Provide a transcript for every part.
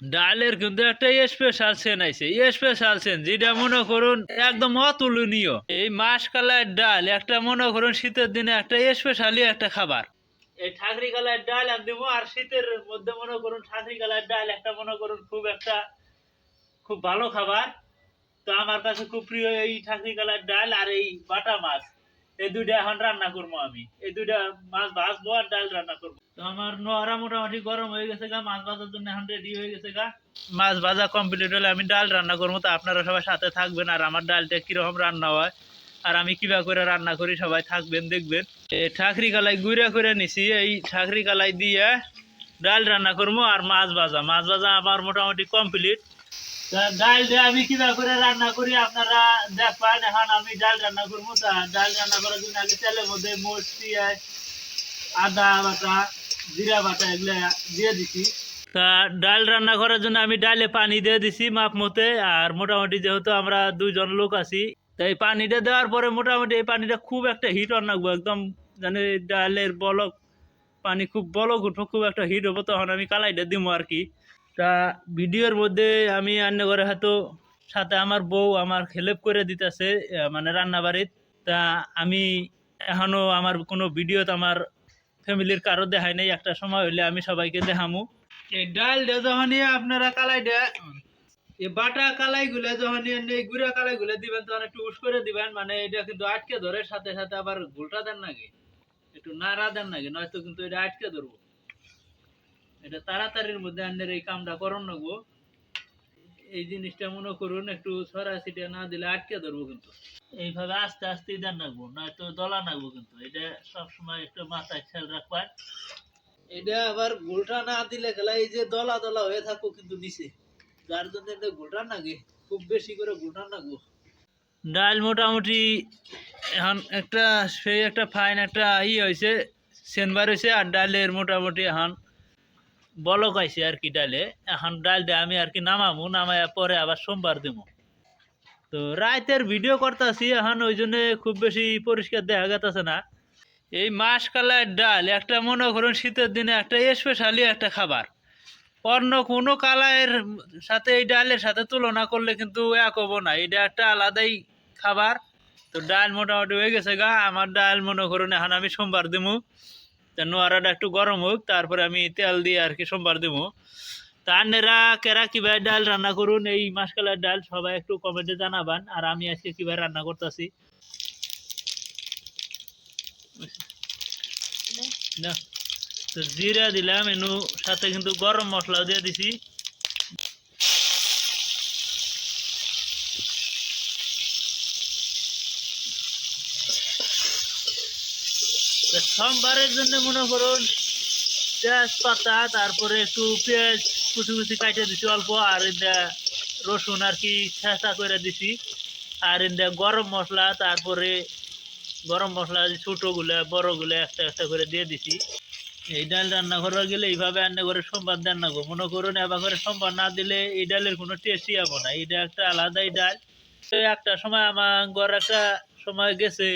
ডালের কিন্তু একটা স্পেশাল সেন আছে স্পেশাল সেন যেটা মনে করুন একদম অতুলনীয়। এই মাসকালার ডাল, একটা মনে করুন শীতের দিনে একটা স্পেশালি একটা খাবার। এই ঠাকরি কালার ডাল একদম আর শীতের মধ্যে মনে করুন ঠাকরি কালার ডাল একটা মনে করুন খুব একটা খুব ভালো খাবার। তো আমার কাছে খুব প্রিয় এই ঠাকরি কালার ডাল আর এই বাটা মাছ। এই দুইটা এখন রান্না করব আমি। এই দুইটা মাছ ভাজবো আর ডাল রান্না করব। তো আমার নোয়ারা মোটামুটি গরম হয়ে গেছে গা, মাছ ভাজার জন্য এখন রেডি হয়ে গেছে গা। মাছ ভাজা কমপ্লিট হলে আমি ডাল রান্না করব। তো আপনারা সবাই সাথে থাকবেন আর আমার ডালটা কীরকম রান্না হয় আর আমি কিবা করে রান্না করি, সবাই থাকবেন, দেখবেন। এই ঠাকরি কালাই গুঁড়া করে নিছি, এই ঠাকরি কালাই দিয়ে ডাল রান্না করব আর মাছ ভাজা। মাছ ভাজা আমার মোটামুটি কমপ্লিট ডাল দিয়ে আমি কীভাবে করে রান্না করি? আপনারা দেখবেন, এখন আমি ডাল রান্না করব। তা ডাল রান্না করার জন্য আগে তেলের মধ্যে মোট পেঁয়াজ, আদা বাটা, জিরা বাটা এগুলো দিয়ে দিছি। তা ডাল রান্না করার জন্য আমি ডালে পানি দিয়ে দিছি মাপ মতে, আর মোটামুটি যেহেতু আমরা দুইজন লোক আছি তাই পানিটা দেওয়ার পরে মোটামুটি এই পানিটা খুব একটা হিট অন রাখব। একদম মানে ডালের বলক, পানি খুব বলক উঠবো, খুব একটা হিট হব, তখন আমি কালাইটা দিব আর কি। তা ভিডিওর মধ্যে আমি রান্না করে হয়তো সাথে আমার বউ আমার হেল্প করে দিতেছে মানে রান্না বাড়ির তা আমি এখনও আমার কোনো ভিডিওতে আমার ফ্যামিলির কারও দেখাই নাই, একটা সময় হইলে আমি সবাইকে দেখামু। এই ডাল দিয়ে যখনই আপনারা কালাই দেয় এই বাটা কালাই গুলো যখন এই গুড়া কালাই গুলো দিবেন তখন একটু উস করে দিবেন মানে এটা কিন্তু আটকে ধরে সাথে সাথে আবার ঘুলটা দেন নাকি? একটু নাড়া দেন নাকি? নয়তো কিন্তু এটা আটকে ধরবো। এটা তাড়াতাড়ির মধ্যে আন্ডের এই কামটা করন গো এই জিনিসটা মনে করুন একটু ছড়া ছিটিয়ে না দিলে আটকে ধরবো কিন্তু। এইভাবে আস্তে আস্তে দেন রাখব নয়তো দলা নাগবো কিন্তু। এটা সবসময় একটু মাথায় খেয়াল রাখবেন এটা আবার গোলটা না দিলে খেলা এই যে দলা দলা হয়ে থাকব কিন্তু নিচে। যার জন্য এটা গোলটা নাগে খুব বেশি করে গোলটা নাগবো। ডাল মোটামুটি এখন একটা সেই একটা ফাইন একটা ই হয়েছে সেনবার হয়েছে আর ডালের মোটামুটি এখন বলক আইছে আর কি ডালে। এখন ডাল দিয়ে আমি আর কি নামামু নামায় পরে আবার সোমবার দেবো তো রাতের ভিডিও করতেছি, এখন ওই জন্য খুব বেশি পরিষ্কার দেখা গেতেছে না। এই মাস কালার ডাল, একটা মনে করুন শীতের দিনে একটা স্পেশালি একটা খাবার। অন্য কোনো কালারের সাথে এই ডালের সাথে তুলনা করলে কিন্তু এক হব না। এটা একটা আলাদাই খাবার। তো ডাল মোটামুটি হয়ে গেছে গা। আমার ডাল মনে করুন এখন আমি সোমবার দেবো তা নোয়ারাটা একটু গরম হোক, তারপরে আমি তেল দিয়ে আর কি সোমবার দেবো। তা আন্নেরা কেরা কীভাবে ডাল রান্না করুন, এই মাসকালার ডাল সবাই একটু কমেন্টে জানাবান, আর আমি আজকে কীভাবে রান্না করতেছি। জিরা দিলাম, এনু সাথে কিন্তু গরম মশলাও দিয়ে দিছি। সোমবারের জন্য মনে করুন, তেজপাতা, তারপরে একটু পেঁয়াজ কুচি কুচি কাটে দিছি অল্প, আর রসুন আর কি ছেঁচা করে দিছি। আর এটা গরম মশলা, তারপরে গরম মশলা ছোটোগুলো, বড়গুলো একটা একটা করে দিয়ে দিছি। এই ডাল রান্না করার গেলে এইভাবে রান্না করে সোমবার রান্না করব মনে করুন, এবার করে সোমবার না দিলে এই ডালের কোনো টেস্টই যাব না। এটা একটা আলাদাই ডাল। তো একটা সময় আমার ঘর একটা সময় গেছে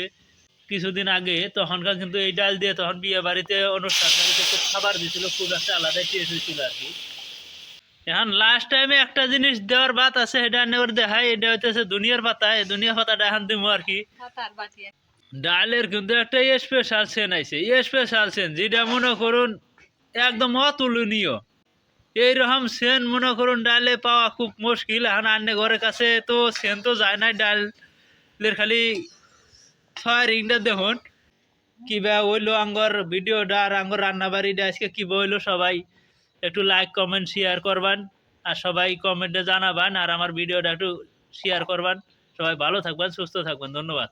কিছুদিন আগে তখনকার কিন্তু এই ডাল দিয়ে তখন বিয়ে বাড়িতে অনুষ্ঠান বাড়িতে খুব খাবার দিছিল খুব একটা আলাদাই টেস্ট হয়েছিল আর কি। এখন লাস্ট টাইমে একটা জিনিস দেওয়ার বাত আছে এটা নেওয়ার দেখায় এটা হইতেছে দুনিয়ার পাতা এই দুনিয়ার পাতাটা এখন দিব আর কি। ডালের কিন্তু একটা স্পেশাল সেন আছে স্পেশাল সেন যেটা মনে করুন একদম অতুলনীয়। এইরকম সেন মনে করুন ডালে পাওয়া খুব মুশকিল এখন আন্নে ঘরের কাছে তো সেন তো যায় না ডালের খালি ছয় রিংটা দেখুন। কিবা হইল আঙ্গর ভিডিওটা আর আঙ্গর রান্নাবাড়িটা আজকে কিবা হইল সবাই। একটু লাইক কমেন্ট শেয়ার করবান। আর সবাই কমেন্টে জানাবান আর আমার ভিডিওটা একটু শেয়ার করবান। সবাই ভালো থাকবেন, সুস্থ থাকবেন। ধন্যবাদ।